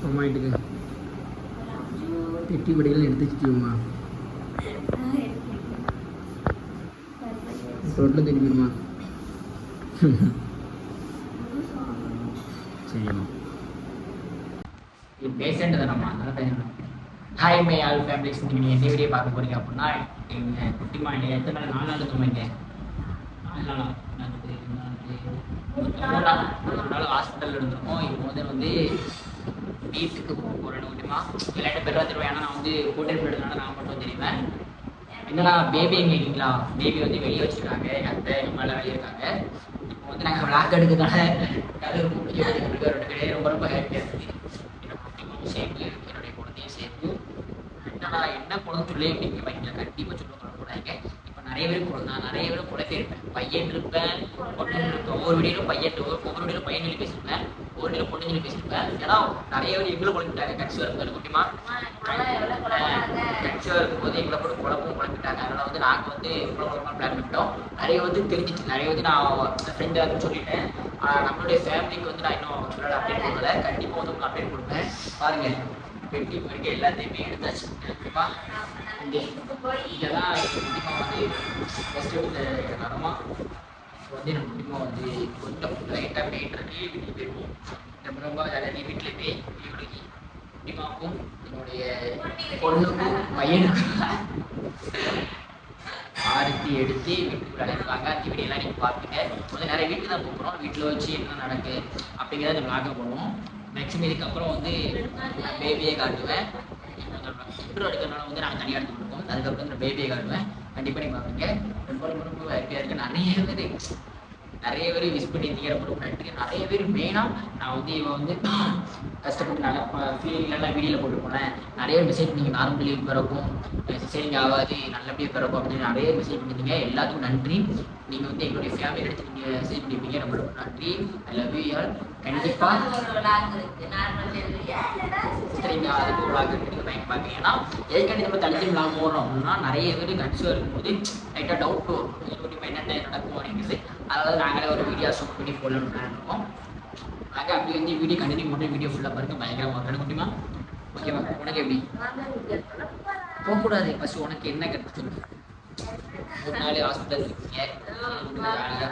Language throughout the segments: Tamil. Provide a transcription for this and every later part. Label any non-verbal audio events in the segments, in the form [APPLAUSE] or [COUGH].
அம்மா வீட்டுக்கு. பெட்டி படிகள் எடுத்து வச்சுக்கோமா ரோட்டில் தெரியுமா [LAUGHS] சரிம்மா இது பேசன்றது நம்ம அதனால பேசணும் ஹாய் மை ஆல் ஃபேமிலிஸ் நீங்கள் எந்த வீடியோ பார்க்க போறீங்க அப்படின்னா எங்கள் குட்டிமா இல்லை எத்தனை நாள்? நாலு நாள் தூங்க நாலு நாளா? மூணு நாள். மூணு நாள் ஹாஸ்பிட்டலில் இருந்திருக்கோம். இப்போ வந்து வந்து வீட்டுக்கு போக போகிறேன் குட்டிமா. பேர் பெருவா தருவேன் ஏன்னா நான் வந்து ஹோட்டல் போயிடுறதுனால நான் மட்டும் தெரியுவேன் என்னன்னா பேபி எங்கே இருக்கீங்களா? பேபி வந்து வெளியே வச்சுருக்காங்க. அத்தை எங்கள் மேலே வெளியே இருக்காங்க. இப்போ வந்து நாங்கள் விளாக் எடுக்கிறதுனால ரொம்ப முடிக்கிறோட கிடையாது ரொம்ப ரொம்ப ஹாப்பியாக இருக்குது சேர்த்து என்னுடைய குழந்தையும் சேர்த்து என்னடா என்ன குழந்தை சொல்லி அப்படிங்க வைக்கல கண்டிப்பாக சொல்ல வரக்கூடாதுங்க இப்போ நிறைய பேர் குழந்தை நான் நிறைய பேர் குழந்தை இருப்பேன் பையன் இருப்பேன் பொண்ணு இருப்பேன் ஒவ்வொரு வீடியிலும் பையன் ஒவ்வொரு வீடியிலும் பையன் சொல்லி பேசியிருப்பேன் ஒவ்வொரு வீடியோ பொண்ணு சொல்லி பேசியிருப்பேன். ஏன்னா நிறைய பேர் எங்களை குழந்தைட்டாங்க கட்சி வரும்போது முக்கியமா கட்சி வரும்போது எங்களை போட்டு குழப்பம் குழப்பிட்டாங்க. அதனால வந்து நாங்கள் வந்து இவ்வளோ குழப்பம் பிளான் பண்ணிட்டோம். நிறைய வந்து தெரிஞ்சிச்சு நிறைய வந்து நான் ஃப்ரெண்டு வந்து சொல்லிட்டேன். நம்மளுடைய ஃபேமிலிக்கு வந்து நான் இன்னும் சொல்லலை அப்டேட் கொடுக்கல. கண்டிப்பாக வந்து உங்களுக்கு அப்டேட் கொடுப்பேன். பாருங்க பெட்டி படிக்க எல்லாத்தையுமே எடுத்தாச்சு. ஓகேவா? இங்கே தான் கண்டிப்பாக வந்து ஃபஸ்ட்டு வந்து நடமா. வந்து நம்ம முடிமா வந்து கொஞ்சம் லைட்டாக போயிட்டு இருக்கு வீட்டுக்கு போயிருக்கோம். ரொம்ப ரொம்ப ஜாலியாக வீட்டில் போய் வீட்டுக்கு முடிமாக்கும் என்னுடைய பொண்ணுக்கும் பையனுக்கும் ஆரத்தி எடுத்து வீட்டுக்குள்ள அடைப்பாங்க அந்த வீடியோலாம் நீங்கள் பார்த்துங்க கொஞ்சம் நிறைய வீட்டுக்கு தான் போகிறோம் வீட்டில் வச்சு என்ன நடக்கு அப்படிங்கிறத இந்த விளாக பண்ணுவோம் மேக்ஸிமம் இதுக்கப்புறம் வந்து பேபியை காட்டுவேன். இன்ட்ரோ எடுக்கிறனால வந்து நாங்கள் தனியாக எடுத்து கொடுப்போம். அதுக்கப்புறம் இந்த பேபியை காட்டுவேன். கண்டிப்பாக நீங்கள் பார்ப்பீங்க ரொம்ப ரொம்ப ரொம்ப ஹாப்பியாக இருக்குது நிறைய பேர் நிறைய பேர் விஷ் பண்ணியிருந்தீங்க. ரொம்ப ரொம்ப நன்றி. நிறைய பேர் மெயினாக நான் வந்து இவன் வந்து கஷ்டப்பட்டு நல்லா ஃபீலிங்லாம் வீடியோவில் போட்டு போனேன் நிறைய மெசேஜ் நீங்கள் நார்மல் டெலிவரி பிறக்கும். சரிங்க ஆகாது. நல்லபடியாக பிறக்கும் அப்படின்னு நிறைய மெசேஜ் பண்ணியிருந்தீங்க. எல்லாத்துக்கும் நன்றி. நீங்கள் வந்து எங்களுடைய ஃபேமிலி எடுத்து நீங்கள் மெசேஜ் பண்ணியிருப்பீங்க. ரொம்ப ரொம்ப நன்றி. ஐ லவ் யூ ஆல் கண்டிப்பாக சரிங்க அதுக்கு ஒரு வாக்கு பயன் பார்க்க ஏன்னா ஏற்கனவே நம்ம தனித்து இல்லாமல் போகிறோம் அப்படின்னா நிறைய பேர் கன்சியூர் இருக்கும்போது லைட்டாக டவுட் வரும். என்னென்ன நடக்கும் அப்படிங்கிறது. அதாவது நாங்களே ஒரு வீடியோ ஷூட் பண்ணி போடணும்னு பிளான் இருக்கோம். நாங்கள் அப்படி வந்து வீடியோ கண்டினியூ பண்ணுற வீடியோ ஃபுல்லாக பாருங்க. பயங்கரமாக இருக்கணும் முடியுமா? ஓகேவா உனக்கு எப்படி? போகக்கூடாது. ஃபஸ்ட் உனக்கு என்ன கிடைச்சு சொல்லு ஒரு நாள் ஹாஸ்பிட்டல் இருக்கீங்க.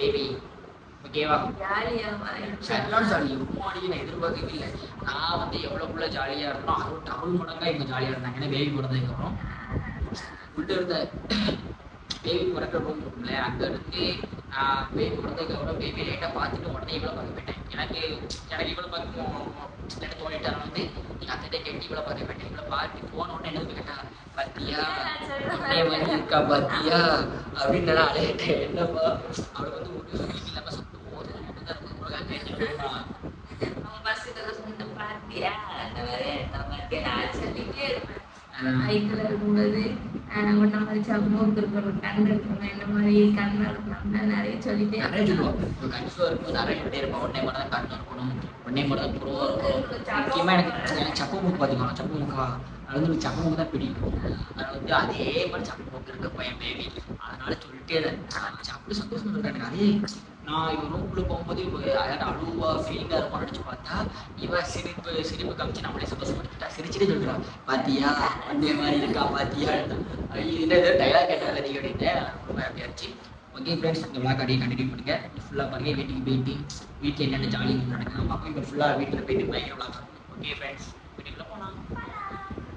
பேபி ஓகேவா சரியான ஜாலி நான் எதிர்பார்க்கவே இல்லை. நான் வந்து எவ்வளோக்குள்ள ஜாலியாக இருந்தோம். அதுவும் டபுள் மடங்காக இவங்க ஜாலியாக இருந்தாங்க. ஏன்னா பேபி பிறந்ததுக்கப்புறம் உள்ள இருந்த பேபி பிறக்கிற ரூம் இருக்கும்ல அங்கே இருந்து நான் பேபி பிறந்ததுக்கப்புறம் பேபி லைட்டாக பார்த்துட்டு உடனே இவ்வளோ பார்க்க போயிட்டேன் எனக்கு எனக்கு இவ்வளோ பார்க்க தோணிட்டாங்க வந்து நீங்கள் அத்தை கேட்டு இவ்வளோ பார்க்க போயிட்டேன் இவ்வளோ பார்த்து போன உடனே என்ன கேட்டா பாத்தியா உடனே மாதிரி இருக்கா பாத்தியா? அப்படின்னு நான் அழையிட்டேன் என்னப்பா? அவளுக்கு வந்து ஒரு ஃபீல் இல்லாமல் சுத்த போதும் மட்டும் தான் உங்களுக்கு அங்கே என்ன வயிற்றுல இருக்கும்போது ஒன்ன மாதிரி சமூகம் இருக்கணும் கண் இருக்கணும் இந்த மாதிரி கண் இருக்கணும் நிறைய சொல்லிட்டே நிறைய சொல்லுவோம். இப்போ இருக்கும் நிறைய சொல்லிட்டே இருப்போம். உடனே மட்டும் தான் இருக்கணும் உடனே மட்டும் இருக்கணும். முக்கியமாக எனக்கு எனக்கு சப்பு மூக்கு பார்த்துக்கலாம் சப்பு மூக்கா? அது வந்து சப்பு மூக்கு தான் பிடிக்கும். அது வந்து அதே மாதிரி சப்பு மூக்கு இருக்க பையன் பேபி அதனால சொல்லிட்டே தான் அப்படி சந்தோஷம் இருக்கா எனக்கு. அதே நான் இவன் ரூம்குள்ளே போகும்போது இப்போ அதாவது அழுவா ஃபீலிங்காக இருக்கும் நினச்சி பார்த்தா இவன் சிரிப்பு சிரிப்பு காமிச்சு நம்மளே சந்தோஷப்படுத்திட்டா. சிரிச்சுட்டு சொல்கிறான் பாத்தியா? அதே மாதிரி இருக்கா பாத்தியா? இந்த டைலாக் கேட்டால நீ அப்படின்ட்டு ரொம்ப ஹாப்பியாக இருந்துச்சு. ஓகே ஃப்ரெண்ட்ஸ் இந்த விளாக் அப்படியே கண்டினியூ பண்ணுங்க. ஃபுல்லாக பாருங்க வீட்டுக்கு போயிட்டு வீட்டில் என்னென்ன ஜாலி நடக்குது பார்ப்போம். இப்போ ஃபுல்லாக வீட்டில் போயிட்டு பயங்கர விளாக் ஓகே ஃப்ரெண்ட்ஸ் வீட்டுக்குள்ளே போகலாம்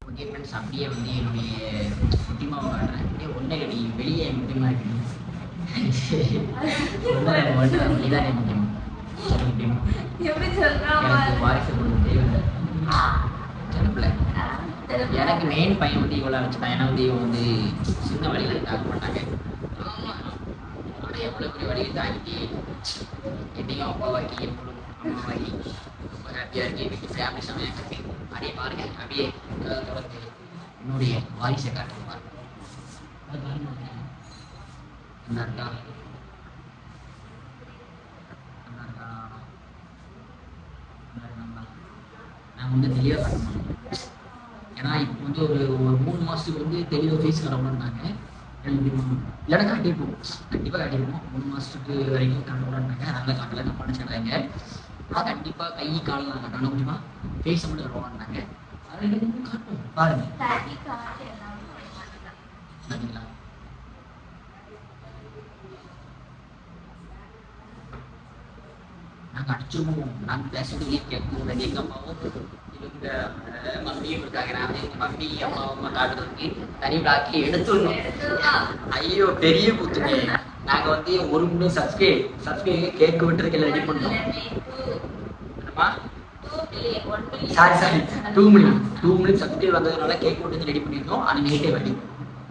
ஓகே ஃப்ரெண்ட்ஸ் அப்படியே வந்து என்னுடைய முட்டிமாவை காட்டுறேன். ஒன்றே கட்டி வெளியே முட்டிமா இருக்குது எனக்கு மெயின் பையன் வந்து இவ்வளோ வச்சுட்டான் ஏன்னா வந்து இவன் வந்து சின்ன வழியில் தாக்க மாட்டாங்க எவ்வளோ பெரிய வழியில் தாக்கிட்டு என்னையும் அப்பாவாக்கி எவ்வளோ அம்மாவாக்கி ரொம்ப ஹாப்பியாக இருக்கு இன்னைக்கு ஃபேமிலி சமையல் இருக்கு அப்படியே பாருங்க அப்படியே தொடர்ந்து என்னுடைய வாரிசை காட்டுங்க அது பாருங்க என்ன இருக்கா என்ன இருக்கா என்ன இருக்கா நான் வந்து தெளிவாக ஏன்னா இப்போ வந்து ஒரு ஒரு மூணு மாதத்துக்கு வந்து தெளிவாக ஃபேஸ் காட்டணும்னாங்க எனக்கு இல்லைன்னா காட்டியிருப்போம் கண்டிப்பாக காட்டியிருப்போம் மூணு மாதத்துக்கு வரைக்கும் காட்டணும்னாங்க அதனால் காட்டலை நான் மனுஷனாங்க நான் கண்டிப்பாக கை காலெல்லாம் காட்டணும் கொஞ்சமாக ஃபேஸை மட்டும் காட்டணும்னாங்க அதை காட்டும் பாருங்க தடி காட்டு எல்லாம் போட மாட்டேன். சரிங்களா நாங்கள் அடிச்சிருவோம் பேசுறது கேட்கும் எங்கள் அம்மாவும் இவங்க மம்மியும் இருக்காங்க நான் வந்து எங்கள் மம்மி அம்மா அம்மா காட்டுறதுக்கு தனி பிளாக்கி எடுத்துடணும் ஐயோ பெரிய குத்துங்க நாங்கள் வந்து ஒரு மூணு சப்ஸ்கிரைப் சப்ஸ்கிரைப் கேட்க விட்டுருக்கல ரெடி பண்ணோம் என்னம்மா sorry sorry two minute two minute subscribe வந்ததுனால கேக் விட்டு ரெடி பண்ணியிருந்தோம் ஆனால் நைட்டே வண்டி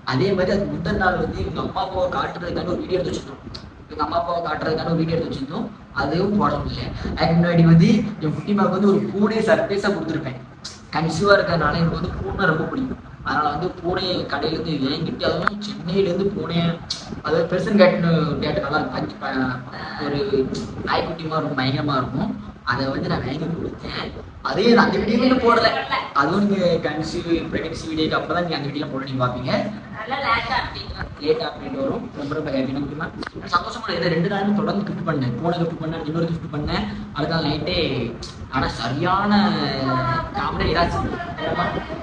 அதே மாதிரி அது முந்தின நாள் வந்து இவங்க அம்மா அப்பாவை காட்டுறதுக்கான ஒரு வீடியோ எடுத்து வச்சிருந்தோம் இவங்க அம்மா அப்பாவை காட்டுறதுக்கான ஒரு வீடியோ எடுத்து வச்சிருந்தோம் அதுவும் போட முடியல அதுக்கு முன்னாடி வந்து என் குட்டிமாவுக்கு வந்து ஒரு பூனை சர்ப்ரைஸாக கொடுத்துருப்பேன். கன்சியூவாக இருக்கிறதுனால எனக்கு வந்து பூனை ரொம்ப பிடிக்கும். அதனால வந்து பூனை கடையிலேருந்து வாங்கிட்டு அதுவும் சென்னையிலேருந்து பூனையை அதாவது பெருசன் கேட்டுன்னு கேட்டு நல்லா பஞ்சு ஒரு நாய்க்குட்டிமா இருக்கும் பயங்கரமாக இருக்கும். அதை வந்து நான் வாங்கி கொடுத்தேன். அதே நான் அந்த வீடியோ போடலை. அதுவும் நீங்கள் கன்சியூ ப்ரெக்னன்சி வீடியோக்கு அப்புறம் தான் நீங்கள் அந்த வீடியோலாம் போட நீங்கள் பார்ப்பீங்க. லேட் வரும். ரொம்ப ரொம்ப ஹாப்பி சந்தோஷமா ரெண்டு நாளும் தொடர்ந்து கிஃப்ட் பண்ணேன். போன கிஃப்ட் பண்ணேன் இன்னொரு கிஃப்ட் பண்ணேன். அடுத்த நாள் நைட்டே ஆனா சரியான காமெடி ஏதாச்சும்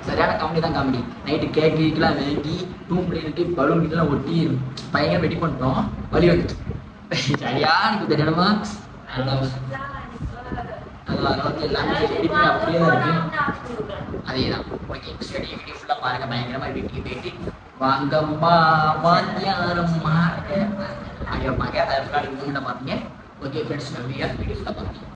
சரியான காமெடி தான் காமெடி நைட்டு கேக் கீக்கெல்லாம் வாங்கி டூம் பலூன் கிட்டலாம் ஒட்டி பயங்கர வெடி பண்ணிட்டோம் வழி வந்துட்டு சரியா எனக்கு தெரியாம? அதான். வந்து எல்லாமே ரெடி பண்ணி அப்படியே தான் இருக்கு. அதே தான் ஓகே வீடியோ ஃபுல்லாக பாருங்க. பயங்கரமா வீட்டுக்கு போயிட்டு வாங்கம்மா வாங்கியாரம்மா ஐயோ மக அதை ஃபுல்லாக நீங்கள் பார்ப்பீங்க ஓகே ஃப்ரெண்ட்ஸ் வீடியோ வீடியோ ஃபுல்லாக பார்ப்பீங்க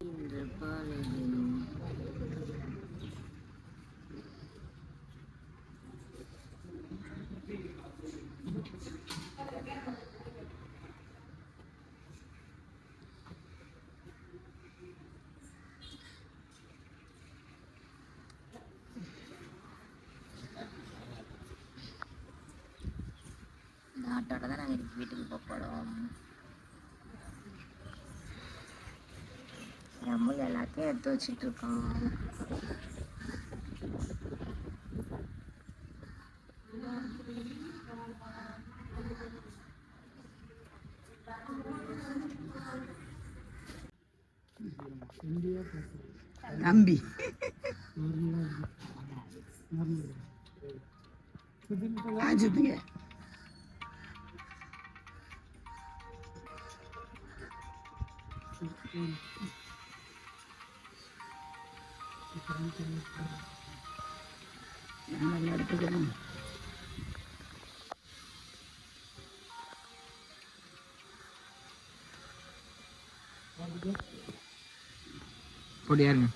இந்த ஆட்டோட தான் நாங்கள் வீட்டுக்கு போக போகிறோம் அம்முல் எல்லாத்தையும் எடுத்து வச்சுட்டு இருக்கோம் தம்பி. ஆ சுத்துங்க நல்லா எடுத்துக்கிறோம் அப்படியாருங்க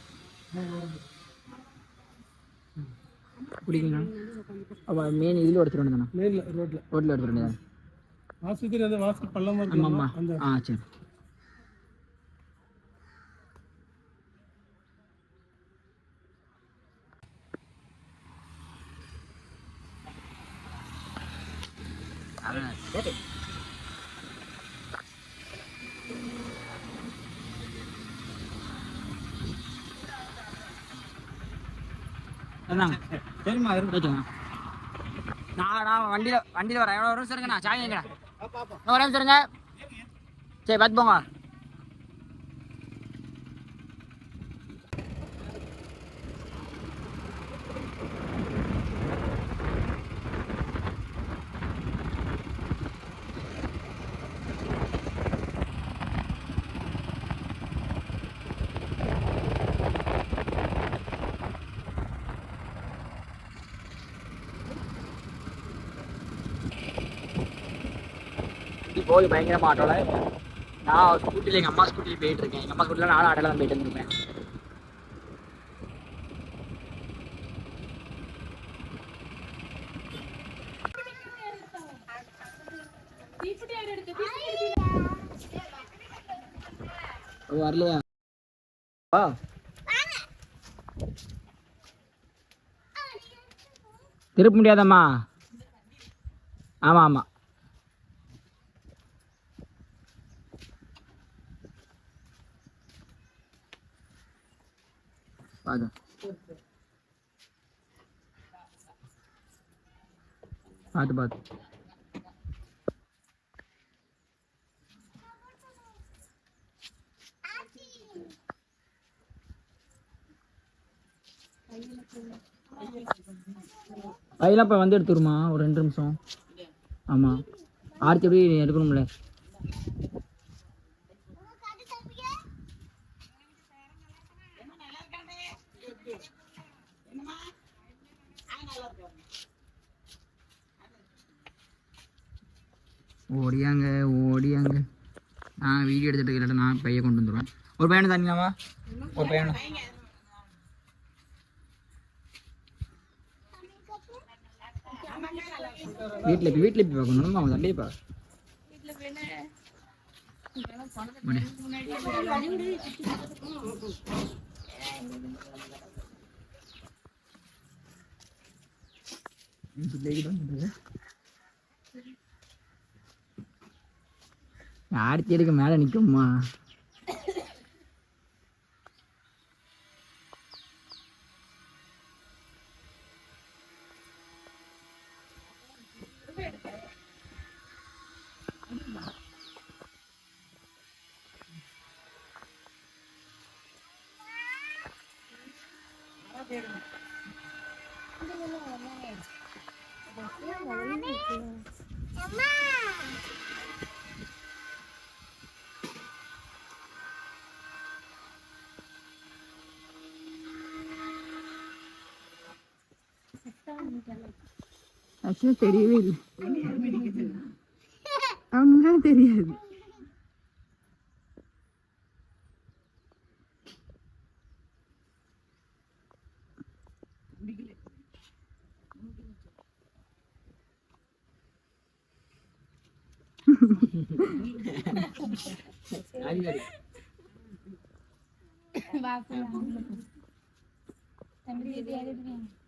பிடிக்குங்களா அப்போ மெயின் இதில் எடுத்துகிட்டு வந்தேண்ணா. நேர்ல ரோட்ல ரோட்டில் எடுத்துகிட்டு வந்தேன் வாசல் பள்ளமா ஆமாம் ஆ சரி. என்னங்க? சரிம்மா இருக்கு நான் வண்டியில் வண்டியில் வரேன். எவ்வளோ வரும் சரிங்கண்ணா சாய் எங்கண்ணா இன்னும் வரேன் சரிங்க சரி பார்த்து போங்க. இப்படி போய் பயங்கரமாக ஆட்டோவில் நான் ஸ்கூட்டியில் எங்கள் அம்மா ஸ்கூட்டியில் போயிட்டு இருக்கேன். எங்கள் அம்மா ஸ்கூட்டியில் நானும் ஆட்டோவில் தான் போயிட்டு இருந்திருப்பேன் வரலையா? வா. திருப்ப முடியாதம்மா. ஆமாம் ஆமாம் பார்த்து பார்த்து பார்த்து கையெல்லாம் இப்போ வந்து எடுத்துருமா? ஒரு ரெண்டு நிமிஷம். ஆமாம் ஆர்த்தி எப்படி எடுக்கணும்ல. ஓடியாங்க ஓடியாங்க. நான் வீடியோ எடுத்துட்டு இல்லாட்ட நான் பைய கொண்டு வந்துடுவேன் ஒரு பையனை தண்ணிலாமா ஒரு பையனை. வீட்டில் இப்போ வீட்டில் இப்போ பார்க்கணும்? அவங்க தள்ளிப்பா ஆர்த்தி எடுக்க மேலே நிற்கும்மா ಅಷ್ಟು ತೆರಿಯವೇ ಇಲ್ಲ ಅವನ ತೆರಿಯೋದು बाप रे तमिल दीदी आ रही है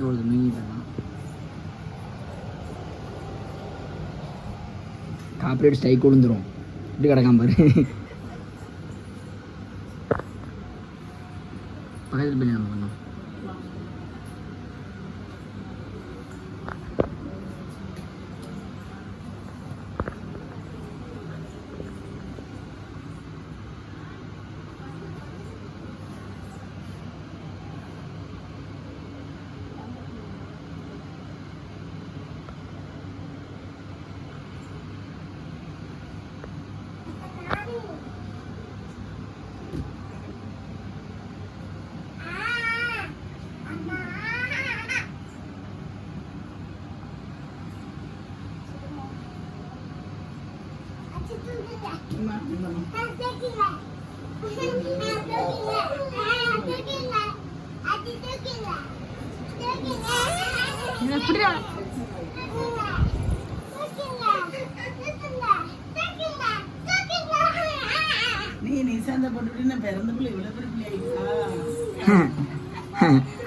Gördüm iyi ben. Cooperate strike விழுந்துடும் இப்படி கிடக்காம பாரு. பக்கத்தில் பண்ணி நம்ம பண்ணோம் நீ நிசாந்த போட்டுட்டு நான் பிறந்த பிள்ளை இவ்வளவு பெரிய பிள்ளை ஆயிட்டா